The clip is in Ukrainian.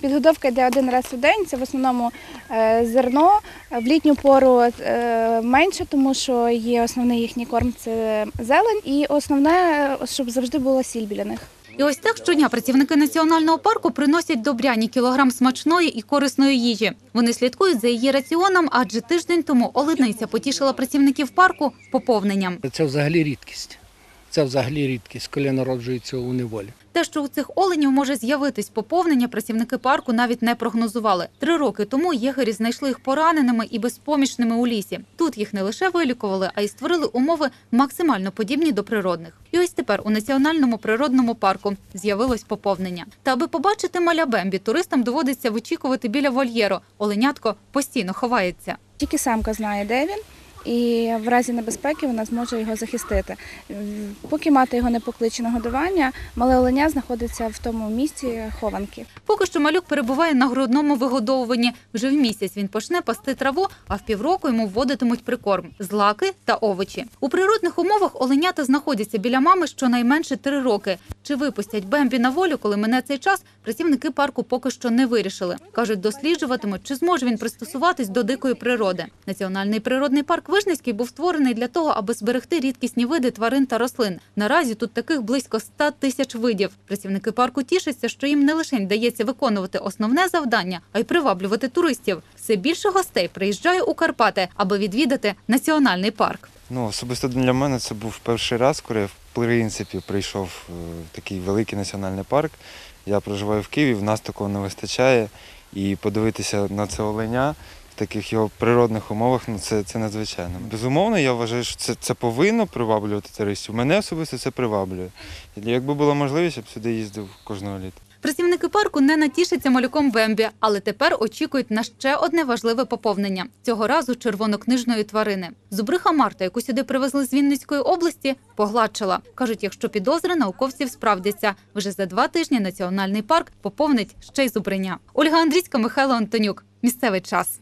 Підгодовка йде один раз у день. Це в основному е, зерно. В літню пору е, менше, тому що є основний їхній корм це зелень, і основне, щоб завжди була сіль біля них. І ось так щодня працівники національного парку приносять добряні кілограм смачної і корисної їжі. Вони слідкують за її раціоном, адже тиждень тому Олениця потішила працівників парку поповненням. Це взагалі рідкість. Це взагалі рідкість, коли народжується у неволі. Те, що у цих оленів може з'явитись поповнення, працівники парку навіть не прогнозували. Три роки тому єгері знайшли їх пораненими і безпомічними у лісі. Тут їх не лише вилікували, а й створили умови максимально подібні до природних. І ось тепер у національному природному парку з'явилось поповнення. Та аби побачити маля Бембі, туристам доводиться вичікувати біля вольєру. Оленятко постійно ховається. Тільки самка знає, де він, і в разі небезпеки вона зможе його захистити. Поки мати його не покличе на годування, мале оленя знаходиться в тому місці хованки. Поки що малюк перебуває на грудному вигодовуванні. Вже в місяць він почне пасти траву, а в півроку йому вводитимуть прикорм злаки та овочі. У природних умовах оленята знаходяться біля мами щонайменше три роки. Чи випустять Бембі на волю, коли мине цей час, працівники парку поки що не вирішили. кажуть, досліджуватимуть, чи зможе він пристосуватись до дикої природи. Національний природний парк Вижницький був створений для того, аби зберегти рідкісні види тварин та рослин. Наразі тут таких близько 100 тисяч видів. Працівники парку тішаться, що їм не лише вдається виконувати основне завдання, а й приваблювати туристів. Все більше гостей приїжджає у Карпати, аби відвідати національний парк. Ну, особисто для мене це був перший раз, коли я в принципі прийшов е, в такий великий національний парк. Я проживаю в Києві, в нас такого не вистачає. І подивитися на це оленя таких його природних умовах, ну це, це надзвичайно. Безумовно, я вважаю, що це, це повинно приваблювати туристів. Мене особисто це приваблює. Якби була можливість, я б сюди їздив кожного літа. Працівники парку не натішаться малюком Бембі, але тепер очікують на ще одне важливе поповнення цього разу червонокнижної тварини. Зубриха Марта, яку сюди привезли з Вінницької області, погладшила. кажуть, якщо підозри науковців справдяться, вже за два тижні національний парк поповнить ще й зубриня. Ольга Андрійська, Михайло Антонюк. Місцевий час.